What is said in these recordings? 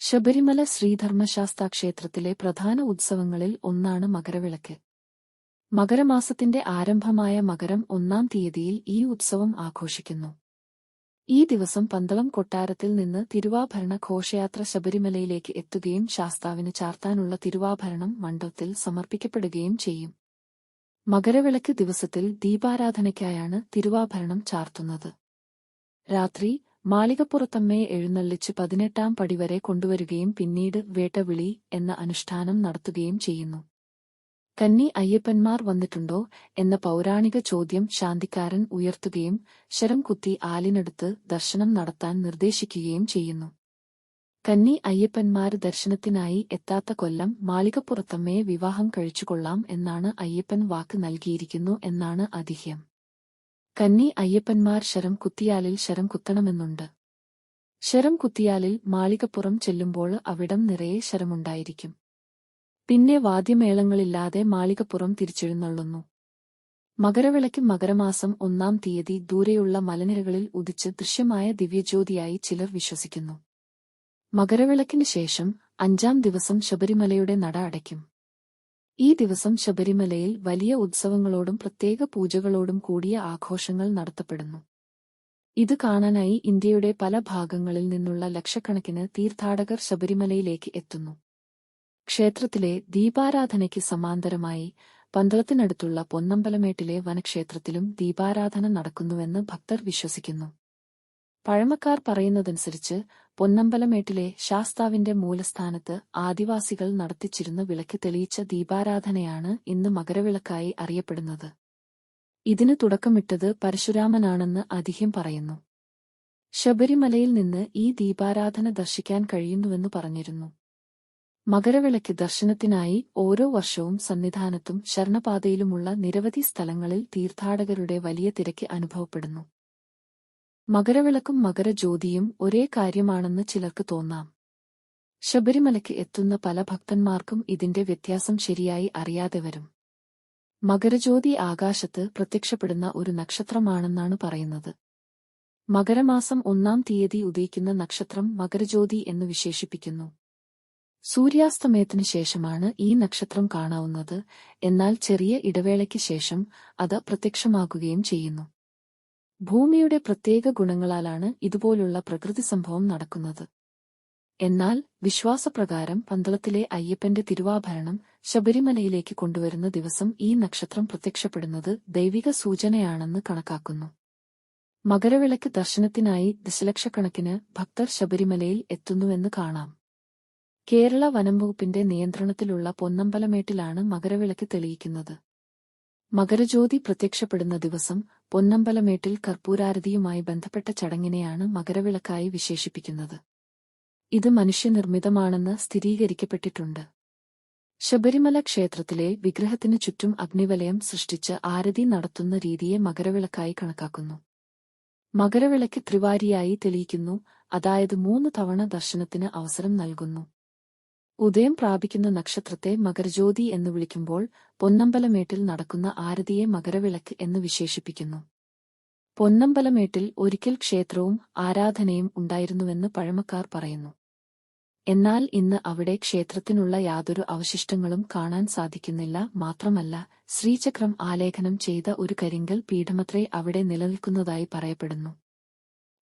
ശബരിമല ശ്രീധർമ്മശാസ്താ ക്ഷേത്രത്തിലെ പ്രധാന ഉത്സവങ്ങളിൽ ഒന്നാണ് മകരവിളക്ക്. മകരമാസത്തിന്റെ ആരംഭമായ മകരം ഒന്നാം തീയതിയിൽ ഈ ഉത്സവം ആഘോഷിക്കുന്നു. ഈ ദിവസം പന്തളം കൊട്ടാരത്തിൽ നിന്ന് തിരുവാഭരണ ഘോഷയാത്ര ശബരിമലയിലേക്ക് എത്തുകയും ശാസ്താവിന് ചാർത്താനുള്ള തിരുവാഭരണം മണ്ഡപത്തിൽ സമർപ്പിക്കപ്പെടുകയും ചെയ്യും. മകരവിളക്ക് ദിവസത്തിൽ ദീപാരാധനയ്ക്കായാണ് തിരുവാഭരണം ചാർത്തുന്നത്. രാത്രി മാളികപ്പുറത്തമ്മയെ എഴുന്നള്ളിച്ച് പതിനെട്ടാം പടിവരെ കൊണ്ടുവരികയും പിന്നീട് വേട്ടവിളി എന്ന അനുഷ്ഠാനം നടത്തുകയും ചെയ്യുന്നു. കന്നി അയ്യപ്പന്മാർ വന്നിട്ടുണ്ടോ എന്ന പൗരാണിക ചോദ്യം ശാന്തിക്കാരൻ ഉയർത്തുകയും ശരം കുത്തി ആലിനടുത്ത് ദർശനം നടത്താൻ നിർദ്ദേശിക്കുകയും ചെയ്യുന്നു. കന്നി അയ്യപ്പന്മാര് ദർശനത്തിനായി എത്താത്ത കൊല്ലം മാളികപ്പുറത്തമ്മയെ വിവാഹം കഴിച്ചുകൊള്ളാം എന്നാണ് അയ്യപ്പൻ വാക്ക് നൽകിയിരിക്കുന്നു എന്നാണ് അതിഹ്യം കന്നി അയ്യപ്പന്മാർ ശരം കുത്തിയാലിൽ ശരം കുത്തണമെന്നുണ്ട്. ശരം കുത്തിയാലിൽ മാളികപ്പുറം ചെല്ലുമ്പോൾ അവിടം നിറയെ ശരമുണ്ടായിരിക്കും. പിന്നെ വാദ്യമേളങ്ങളില്ലാതെ മാളികപ്പുറം തിരിച്ചെഴുന്നള്ളുന്നു. മകരവിളയ്ക്ക് മകരമാസം ഒന്നാം തീയതി ദൂരെയുള്ള മലനിരകളിൽ ഉദിച്ച് ദൃശ്യമായ ദിവ്യജ്യോതിയായി ചിലർ വിശ്വസിക്കുന്നു. മകരവിളക്കിന് ശേഷം അഞ്ചാം ദിവസം ശബരിമലയുടെ നട അടയ്ക്കും. ഈ ദിവസം ശബരിമലയിൽ വലിയ ഉത്സവങ്ങളോടും പ്രത്യേക പൂജകളോടും കൂടിയ ആഘോഷങ്ങൾ നടത്തപ്പെടുന്നു. ഇത് കാണാനായി ഇന്ത്യയുടെ പല ഭാഗങ്ങളിൽ നിന്നുള്ള ലക്ഷക്കണക്കിന് തീർത്ഥാടകർ ശബരിമലയിലേക്ക് എത്തുന്നു. ക്ഷേത്രത്തിലെ ദീപാരാധനയ്ക്ക് സമാന്തരമായി പന്തളത്തിനടുത്തുള്ള പൊന്നമ്പലമേട്ടിലെ വനക്ഷേത്രത്തിലും ദീപാരാധന നടക്കുന്നുവെന്ന് ഭക്തർ വിശ്വസിക്കുന്നു. പഴമക്കാർ പറയുന്നതനുസരിച്ച് പൊന്നമ്പലമേട്ടിലെ ശാസ്താവിന്റെ മൂലസ്ഥാനത്ത് ആദിവാസികൾ നടത്തിച്ചിരുന്ന വിളക്ക് തെളിയിച്ച ദീപാരാധനയാണ് ഇന്ന് മകരവിളക്കായി അറിയപ്പെടുന്നത്. ഇതിന് തുടക്കമിട്ടത് പരശുരാമനാണെന്ന് അധികം പറയുന്നു. ശബരിമലയിൽ നിന്ന് ഈ ദീപാരാധന ദർശിക്കാൻ കഴിയുന്നുവെന്ന് പറഞ്ഞിരുന്നു. മകരവിളക്ക് ദർശനത്തിനായി ഓരോ വർഷവും സന്നിധാനത്തും ശരണപാതയിലുമുള്ള നിരവധി സ്ഥലങ്ങളിൽ തീർത്ഥാടകരുടെ വലിയ തിരക്ക് അനുഭവപ്പെടുന്നു. മകരവിളക്കും മകരജ്യോതിയും ഒരേ കാര്യമാണെന്ന് ചിലർക്ക് തോന്നാം. ശബരിമലയ്ക്ക് എത്തുന്ന പല ഭക്തന്മാർക്കും ഇതിന്റെ വ്യത്യാസം ശരിയായി അറിയാതെ വരും. മകരജ്യോതി ആകാശത്ത് പ്രത്യക്ഷപ്പെടുന്ന ഒരു നക്ഷത്രമാണെന്നാണ് പറയുന്നത്. മകരമാസം ഒന്നാം തീയതി ഉദയിക്കുന്ന നക്ഷത്രം മകരജ്യോതി എന്ന് വിശേഷിപ്പിക്കുന്നു. സൂര്യാസ്തമയത്തിനു ശേഷമാണ് ഈ നക്ഷത്രം കാണാവുന്നത് എന്നാൽ ചെറിയ ഇടവേളയ്ക്ക് ശേഷം അത് പ്രത്യക്ഷമാകുകയും ചെയ്യുന്നു. ഭൂമിയുടെ പ്രത്യേക ഗുണങ്ങളാലാണ് ഇതുപോലുള്ള പ്രകൃതി സംഭവം നടക്കുന്നത്. എന്നാൽ വിശ്വാസപ്രകാരം പന്തളത്തിലെ അയ്യപ്പന്റെ തിരുവാഭരണം ശബരിമലയിലേക്ക് കൊണ്ടുവരുന്ന ദിവസം ഈ നക്ഷത്രം പ്രത്യക്ഷപ്പെടുന്നത് ദൈവിക സൂചനയാണെന്ന് കണക്കാക്കുന്നു. മകരവിളക്ക് ദർശനത്തിനായി ദശലക്ഷക്കണക്കിന് ഭക്തർ ശബരിമലയിൽ എത്തുന്നുവെന്ന് കാണാം. കേരള വനംവകുപ്പിന്റെ നിയന്ത്രണത്തിലുള്ള പൊന്നമ്പലമേട്ടിലാണ് മകരവിളക്ക് തെളിയിക്കുന്നത്. മകരജ്യോതി പ്രത്യക്ഷപ്പെടുന്ന ദിവസം പൊന്നമ്പലമേട്ടിൽ കർപ്പൂരാരതിയുമായി ബന്ധപ്പെട്ട ചടങ്ങിനെയാണ് മകരവിളക്കായി വിശേഷിപ്പിക്കുന്നത്. ഇത് മനുഷ്യനിർമ്മിതമാണെന്ന് സ്ഥിരീകരിക്കപ്പെട്ടിട്ടുണ്ട്. ശബരിമല ക്ഷേത്രത്തിലെ വിഗ്രഹത്തിനു ചുറ്റും അഗ്നിവലയം സൃഷ്ടിച്ച് ആരതി നടത്തുന്ന രീതിയെ മകരവിളക്കായി കണക്കാക്കുന്നു. മകരവിളക്ക് ത്രിവാരിയായി തെളിയിക്കുന്നു അതായത് മൂന്ന് തവണ ദർശനത്തിന് അവസരം നൽകുന്നു. ഉദയം പ്രാപിക്കുന്ന നക്ഷത്രത്തെ മകരജ്യോതി എന്ന് വിളിക്കുമ്പോൾ പൊന്നമ്പലമേട്ടിൽ നടക്കുന്ന ആരതിയെ മകരവിളക്ക് എന്ന് വിശേഷിപ്പിക്കുന്നു. പൊന്നമ്പലമേട്ടിൽ ഒരിക്കൽ ക്ഷേത്രവും ആരാധനയും ഉണ്ടായിരുന്നുവെന്ന് പഴമക്കാർ പറയുന്നു. എന്നാൽ ഇന്ന് അവിടെ ക്ഷേത്രത്തിനുള്ള യാതൊരു അവശിഷ്ടങ്ങളും കാണാൻ സാധിക്കുന്നില്ല. മാത്രമല്ല ശ്രീചക്രം ആലേഖനം ചെയ്ത ഒരു കരിങ്കൽ പീഠമത്രേ അവിടെ നിലനിൽക്കുന്നതായി പറയപ്പെടുന്നു.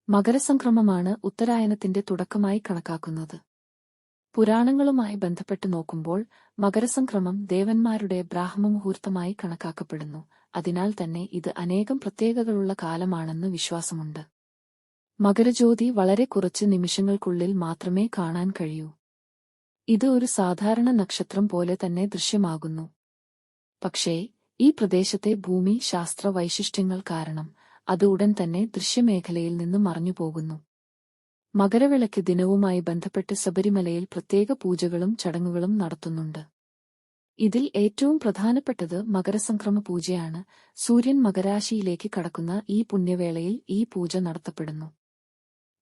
മകരസംക്രമമാണ് ഉത്തരായനത്തിന്റെ തുടക്കമായി കണക്കാക്കുന്നത്. പുരാണങ്ങളുമായി ബന്ധപ്പെട്ട് നോക്കുമ്പോൾ മകരസംക്രമം ദേവന്മാരുടെ ബ്രാഹ്മമുഹൂർത്തമായി കണക്കാക്കപ്പെടുന്നു. അതിനാൽ തന്നെ ഇത് അനേകം പ്രത്യേകതകളുള്ള കാലമാണെന്ന് വിശ്വാസമുണ്ട്. മകരജ്യോതി വളരെ കുറച്ച് നിമിഷങ്ങൾക്കുള്ളിൽ മാത്രമേ കാണാൻ കഴിയൂ. ഇത് ഒരു സാധാരണ നക്ഷത്രം പോലെ തന്നെ ദൃശ്യമാകുന്നു. പക്ഷേ ഈ പ്രദേശത്തെ ഭൂമി ശാസ്ത്ര വൈശിഷ്ട്യങ്ങൾ കാരണം അത് ഉടൻ തന്നെ ദൃശ്യമേഖലയിൽ നിന്ന് മറഞ്ഞുപോകുന്നു. മകരവിളക്ക് ദിനവുമായി ബന്ധപ്പെട്ട് ശബരിമലയിൽ പ്രത്യേക പൂജകളും ചടങ്ങുകളും നടത്തുന്നുണ്ട്. ഇതിൽ ഏറ്റവും പ്രധാനപ്പെട്ടത് മകരസംക്രമ പൂജയാണ്. സൂര്യൻ മകരാശിയിലേക്ക് കടക്കുന്ന ഈ പുണ്യവേളയിൽ ഈ പൂജ നടത്തപ്പെടുന്നു.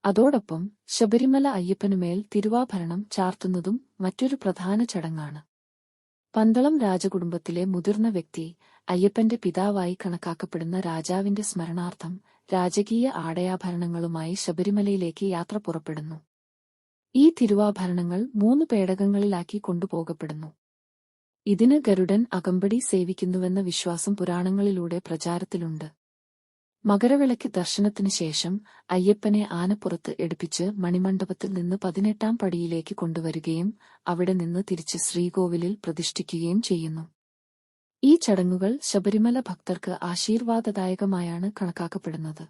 അതോടൊപ്പം ശബരിമല അയ്യപ്പനുമേൽ തിരുവാഭരണം ചാർത്തുന്നതും മറ്റൊരു പ്രധാന ചടങ്ങാണ്. പന്തളം രാജകുടുംബത്തിലെ മുതിർന്ന വ്യക്തി അയ്യപ്പന്റെ പിതാവായി കണക്കാക്കപ്പെടുന്ന രാജാവിന്റെ സ്മരണാർത്ഥം രാജകീയ ആടയാഭരണങ്ങളുമായി ശബരിമലയിലേക്ക് യാത്ര പുറപ്പെടുന്നു. ഈ തിരുവാഭരണങ്ങൾ മൂന്ന് പേടകങ്ങളിലാക്കി കൊണ്ടുപോകപ്പെടുന്നു. ഇതിന് ഗരുഡൻ അകമ്പടി സേവിക്കുന്നുവെന്ന വിശ്വാസം പുരാണങ്ങളിലൂടെ പ്രചാരത്തിലുണ്ട്. മകരവിളക്ക് ദർശനത്തിനു ശേഷം അയ്യപ്പനെ ആനപ്പുറത്ത് എടുപ്പിച്ച് മണിമണ്ഡപത്തിൽ നിന്ന് പതിനെട്ടാം പടിയിലേക്ക് കൊണ്ടുവരികയും അവിടെ നിന്ന് തിരിച്ച് ശ്രീകോവിലിൽ പ്രതിഷ്ഠിക്കുകയും ചെയ്യുന്നു. ഈ ചടങ്ങുകൾ ശബരിമല ഭക്തർക്ക് ആശീർവാദദായകമായാണ് കണക്കാക്കപ്പെടുന്നത്.